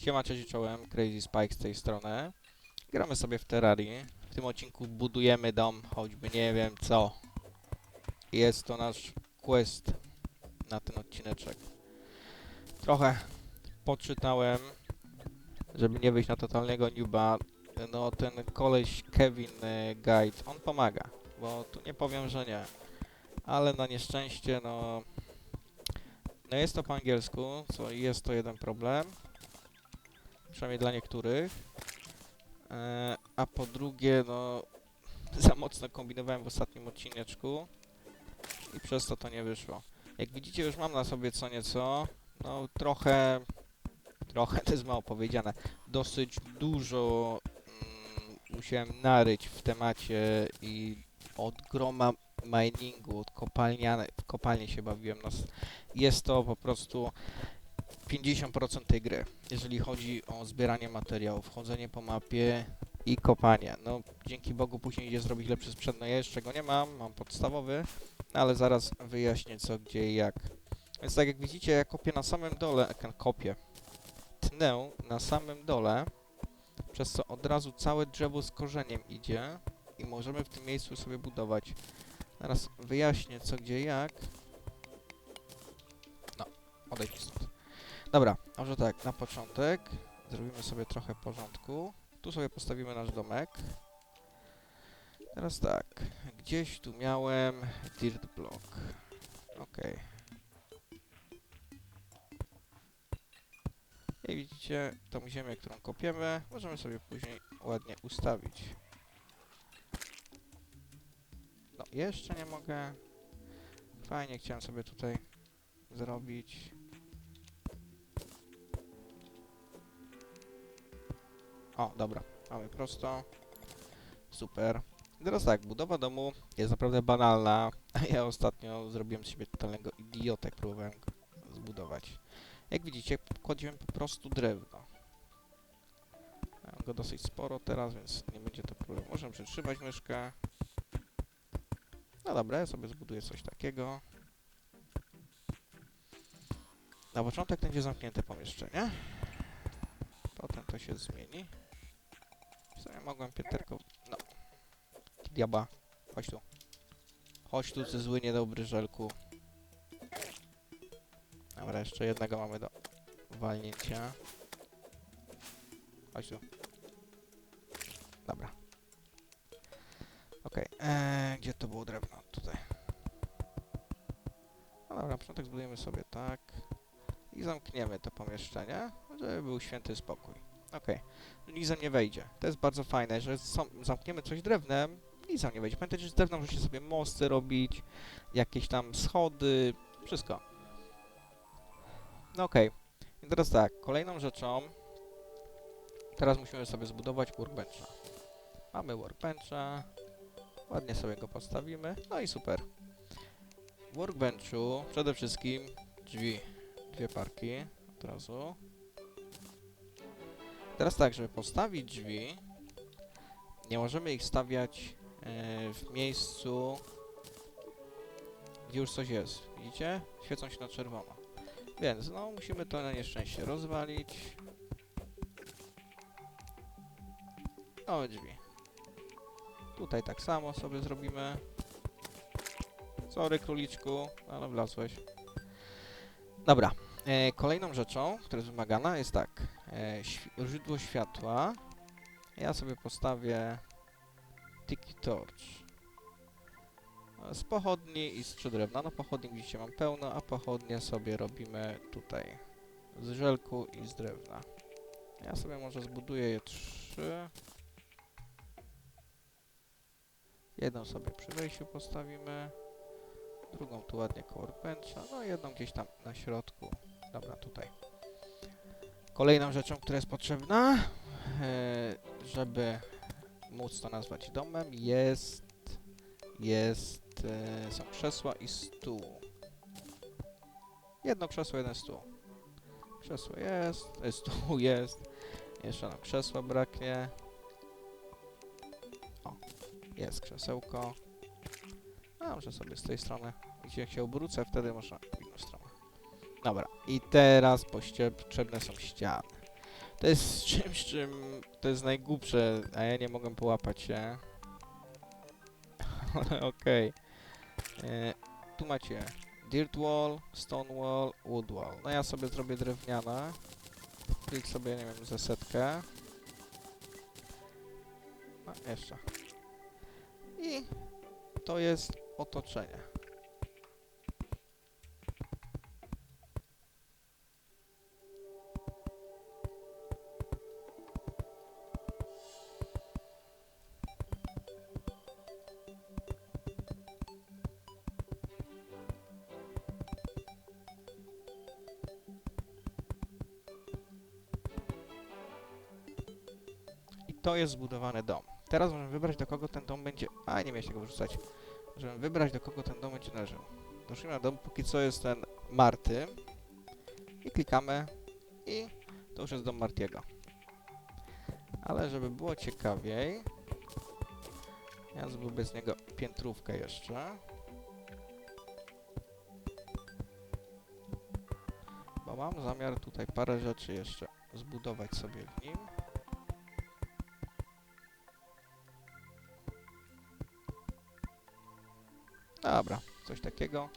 Siema, cześć czołem, Crazy Spike z tej strony. Gramy sobie w Terrarii. W tym odcinku budujemy dom, choćby nie wiem co. Jest to nasz quest na ten odcineczek. Trochę poczytałem, żeby nie wyjść na totalnego newba. No ten koleś Kevin y, Guide, on pomaga, bo tu nie powiem, że nie. Ale na nieszczęście, no... No jest to po angielsku, co jest to jeden problem przynajmniej dla niektórych. E, a po drugie, no za mocno kombinowałem w ostatnim odcineczku i przez to to nie wyszło. Jak widzicie, już mam na sobie co nieco, no trochę, trochę to jest mało powiedziane, dosyć dużo mm, musiałem naryć w temacie i od groma miningu, od kopalnia, w kopalni się bawiłem, no, jest to po prostu 50% tej gry, jeżeli chodzi o zbieranie materiałów, chodzenie po mapie i kopanie. No, dzięki Bogu później idzie zrobić lepszy sprzęt, no ja jeszcze go nie mam, mam podstawowy, ale zaraz wyjaśnię co, gdzie i jak. Więc tak jak widzicie, ja kopię na samym dole, e, kopię, tnę na samym dole, przez co od razu całe drzewo z korzeniem idzie i możemy w tym miejscu sobie budować. Zaraz wyjaśnię co, gdzie jak. No, odejdź stąd. Dobra, może tak, na początek zrobimy sobie trochę porządku. Tu sobie postawimy nasz domek. Teraz tak, gdzieś tu miałem dirt block. Okej. I widzicie, tą ziemię, którą kopiemy, możemy sobie później ładnie ustawić. No, jeszcze nie mogę. Fajnie chciałem sobie tutaj zrobić. O, dobra, mamy prosto. Super. Teraz tak, budowa domu jest naprawdę banalna. Ja ostatnio zrobiłem z siebie totalnego idiotę, próbowałem zbudować. Jak widzicie, kładziemy po prostu drewno. Mam go dosyć sporo teraz, więc nie będzie to problem. Możemy przytrzymać myszkę. No dobra, ja sobie zbuduję coś takiego. Na początek będzie zamknięte pomieszczenie. Potem to się zmieni. Mogłem Pieterko... No. Diaba. Chodź tu. Chodź tu, ty zły, niedobry żelku. Dobra, jeszcze jednego mamy do walnięcia. Chodź tu. Dobra. Okej, eee, gdzie to było drewno? Tutaj. No dobra, na początek zbudujemy sobie tak. I zamkniemy to pomieszczenie, żeby był święty spokój. Okej. Nic za nie wejdzie. To jest bardzo fajne, że są, zamkniemy coś drewnem, nic za nie wejdzie. Pamiętajcie, że z drewnem możecie sobie mosty robić, jakieś tam schody, wszystko. No okej. I teraz tak, kolejną rzeczą, teraz musimy sobie zbudować workbencha. Mamy workbencha, ładnie sobie go postawimy, no i super. W workbenchu przede wszystkim drzwi, dwie parki od razu. Teraz tak, żeby postawić drzwi, nie możemy ich stawiać e, w miejscu, gdzie już coś jest. Widzicie? Świecą się na czerwono. Więc no, musimy to na nieszczęście rozwalić. Nowe drzwi. Tutaj tak samo sobie zrobimy. Sorry króliczku, ale wlazłeś. Dobra. E, kolejną rzeczą, która jest wymagana jest tak. E, źródło światła. Ja sobie postawię tiki torch. E, Z pochodni i z drewna. No pochodni widzicie mam pełno, a pochodnie sobie robimy tutaj. Z żelku i z drewna. Ja sobie może zbuduję je trzy. Jedną sobie przy wejściu postawimy. Drugą tu ładnie koło workbencha. No jedną gdzieś tam na środku. Dobra, tutaj. Kolejną rzeczą, która jest potrzebna, e, żeby móc to nazwać domem, jest, jest, e, są krzesła i stół. Jedno krzesło, jeden stół. Krzesło jest, e, stół jest. Jeszcze nam krzesła braknie. O, jest krzesełko. A może sobie z tej strony, gdzie jak się obrócę, wtedy można. Dobra, i teraz potrzebne są ściany. To jest czymś, czym to jest najgłupsze, a ja nie mogę połapać się. Ale okej. E, Tu macie dirt wall, stone wall, wood wall. No ja sobie zrobię drewniane. Klik sobie, nie wiem, za setkę. A, jeszcze. I to jest otoczenie. To jest zbudowany dom. Teraz możemy wybrać, do kogo ten dom będzie... A, nie miałeś tego wrzucać. Możemy wybrać, do kogo ten dom będzie należał. Doszliśmy na dom, póki co jest ten Marty. I klikamy. I to już jest dom Martiego. Ale żeby było ciekawiej... Ja zrobię z niego piętrówkę jeszcze. Bo mam zamiar tutaj parę rzeczy jeszcze zbudować sobie w nim. Dobra, coś takiego.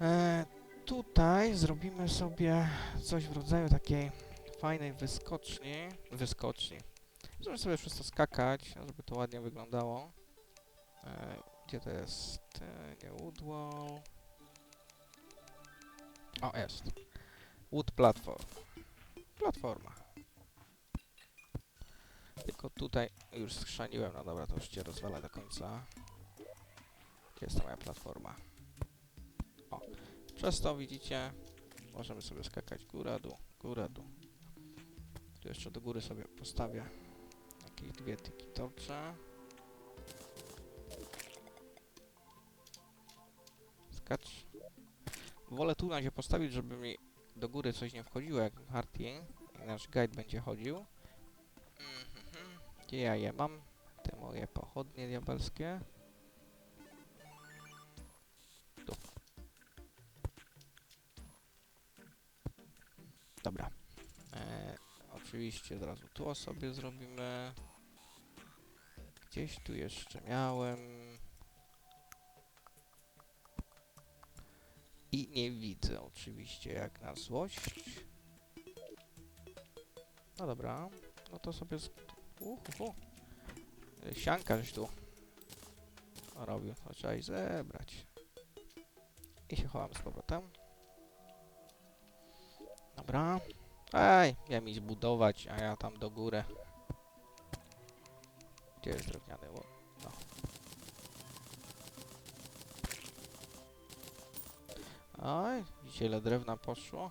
E, tutaj zrobimy sobie coś w rodzaju takiej fajnej wyskoczni. Wyskoczni. Możemy sobie wszystko skakać, żeby to ładnie wyglądało. E, gdzie to jest? E, nie Woodwall. O, jest. Wood Platform. Platforma. Tylko tutaj już skrzaniłem, no dobra, to już cię rozwalę do końca. Gdzie jest ta moja platforma? O, przez to widzicie, możemy sobie skakać góra, dół, góra, dół. Tu jeszcze do góry sobie postawię jakieś dwie tyki torcze. Skacz. Wolę tu na razie postawić, żeby mi do góry coś nie wchodziło jak Harty. Nasz guide będzie chodził. Mhm. Gdzie ja je mam? Te moje pochodnie diabelskie. Oczywiście od razu tu sobie zrobimy. Gdzieś tu jeszcze miałem. I nie widzę oczywiście jak na złość. No dobra. No to sobie... Z... Uhuhu. Sianka żeś tu robił. To trzeba zebrać. I się chowam z powrotem. Dobra. Ej, miałem iść budować, a ja tam do góry. Gdzie jest drewniany ło- No. Oj, widzicie ile drewna poszło?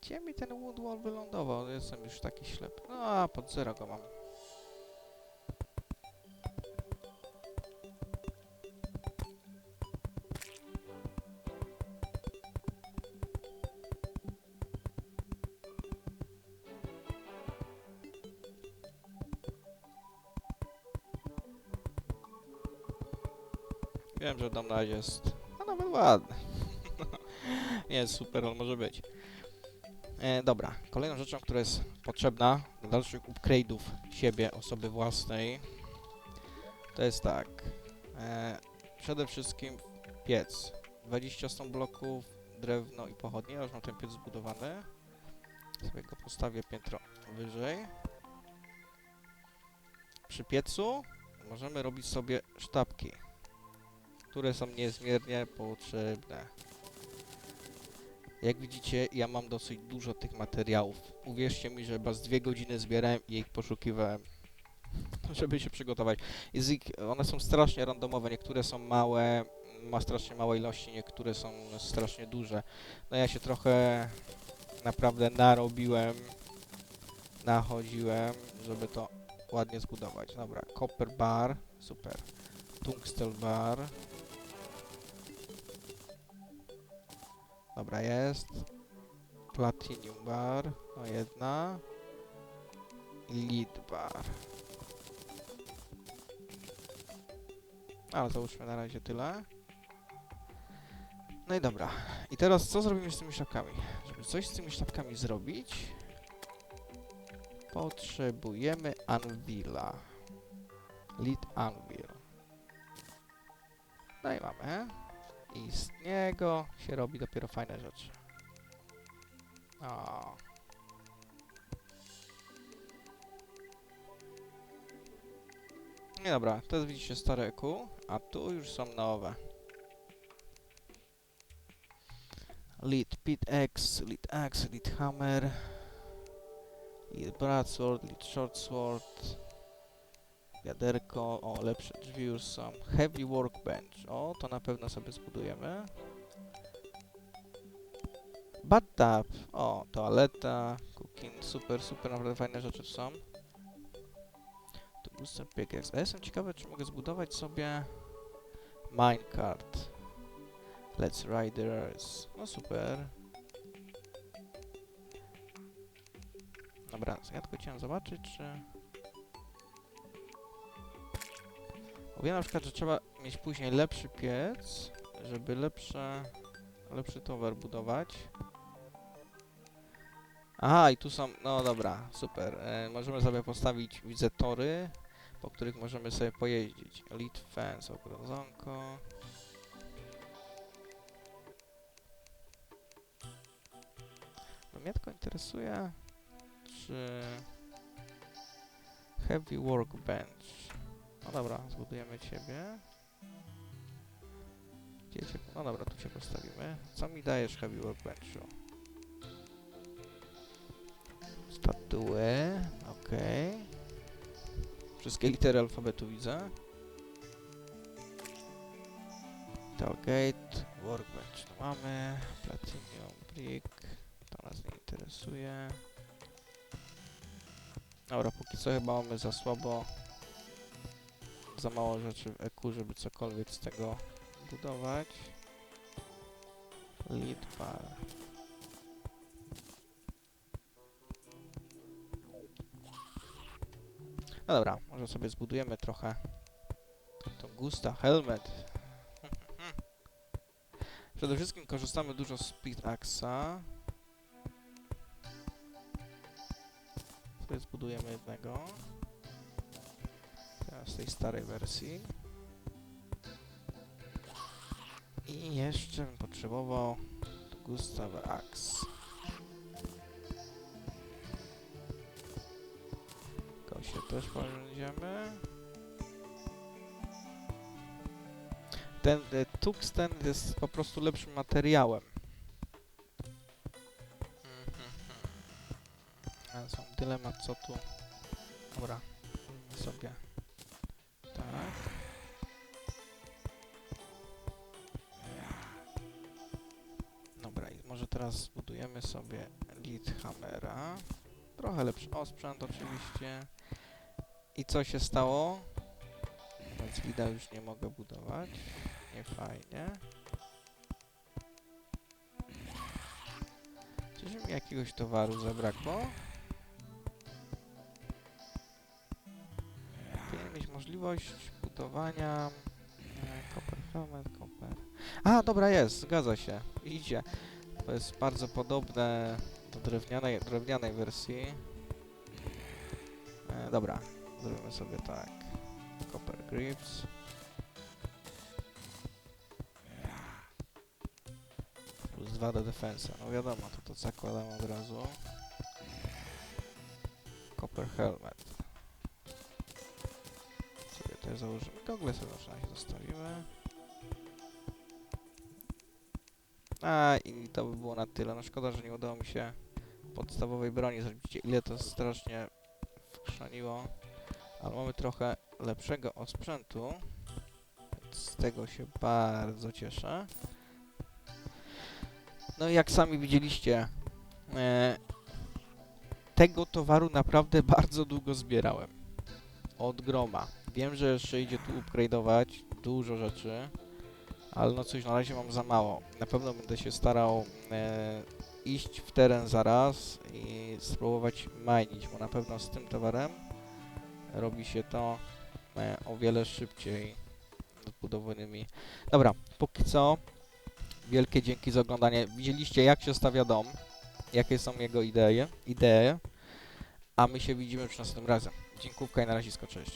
Gdzie mi ten woodwall wylądował? Jestem już taki ślepy. No, pod zero go mam. Wiem, że dom na razie jest no, nawet ładny. Nie jest super, on może być. E, dobra, kolejną rzeczą, która jest potrzebna do dalszych upgrade'ów siebie, osoby własnej, to jest tak. E, przede wszystkim piec. 20 stone bloków, drewno i pochodnie. Już mam ten piec zbudowany. Sobie go postawię piętro wyżej. Przy piecu możemy robić sobie sztabki które są niezmiernie potrzebne. Jak widzicie, ja mam dosyć dużo tych materiałów. Uwierzcie mi, że chyba z dwie godziny zbierałem i ich poszukiwałem, żeby się przygotować. One są strasznie randomowe, niektóre są małe, ma strasznie małe ilości, niektóre są strasznie duże. No ja się trochę naprawdę narobiłem, nachodziłem, żeby to ładnie zbudować. Dobra, copper bar, super. Tungsten bar. Dobra, jest. Platinum bar. No jedna. Lead bar. Ale załóżmy na razie tyle. No i dobra. I teraz co zrobimy z tymi sztabkami? Żeby coś z tymi sztabkami zrobić, potrzebujemy Anvila. Lead Anvil. No i mamy. I z niego się robi dopiero fajne rzeczy. O. Nie dobra, jest widzicie stare EQ, a tu już są nowe. Lead Pit X, Lead Axe, Lead Hammer, Lead Broadsword, Lead Short Sword, wiaderko, o lepsze drzwi już są, Heavy Workbench, o to na pewno sobie zbudujemy. Bathtub, o toaleta, cooking, super, super, naprawdę fajne rzeczy są. Tu booster pickaxe, a jestem ciekawy czy mogę zbudować sobie minecart. Let's Riders. No super. Dobra, ja tylko chciałem zobaczyć, czy... wiem na przykład, że trzeba mieć później lepszy piec, żeby lepsze, lepszy towar budować. Aha, i tu są, no dobra, super. E, możemy sobie postawić, widzę, tory, po których możemy sobie pojeździć. Lead fence, ogrodzonko. No mnie tylko interesuje, czy heavy workbench. No dobra, zbudujemy ciebie. Gdzie cię, no dobra, tu cię postawimy. Co mi dajesz heavy workbenchu? Statuę, okej. Wszystkie litery alfabetu widzę. Tailgate, workbench to mamy. Platinum, brick, to nas nie interesuje. Dobra, póki co chyba mamy za słabo, za mało rzeczy w EQ, żeby cokolwiek z tego budować. Bar. No dobra, może sobie zbudujemy trochę to Gusta Helmet. Przede wszystkim korzystamy dużo z Pickaxa. Sobie zbudujemy jednego. Z tej starej wersji. I jeszcze bym potrzebował Gustav Axe. Kosie też będziemy. Ten e, tungsten jest po prostu lepszym materiałem. Są dylemat co tu. Dobra, sobie. Teraz zbudujemy sobie lead hammera. Trochę lepszy osprzęt oczywiście. I co się stało? Więc lida już nie mogę budować. Nie fajnie. Czyż mi jakiegoś towaru zabrakło? Powinien mieć możliwość budowania... e, Copper helmet, copper... A, dobra jest, zgadza się. Widzicie, to jest bardzo podobne do drewnianej, drewnianej wersji. E, dobra, zrobimy sobie tak. Copper grips. Plus 2 do defensa. No wiadomo, to to zakładam od razu. Copper helmet. Sobie też założymy. Gogle sobie na razie zostawimy. A i to by było na tyle. No szkoda, że nie udało mi się podstawowej broni zrobić. Ile to strasznie wchrzaniło. Ale mamy trochę lepszego osprzętu. Z tego się bardzo cieszę. No jak sami widzieliście, e, tego towaru naprawdę bardzo długo zbierałem. Od groma. Wiem, że jeszcze idzie tu upgrade'ować dużo rzeczy, ale no coś na razie mam za mało. Na pewno będę się starał e, iść w teren zaraz i spróbować minić, bo na pewno z tym towarem robi się to e, o wiele szybciej budowanymi. Dobra, póki co Wielkie dzięki za oglądanie. Widzieliście jak się stawia dom, jakie są jego idee, idee, a my się widzimy już następnym razem. Dziękówka i na razie cześć.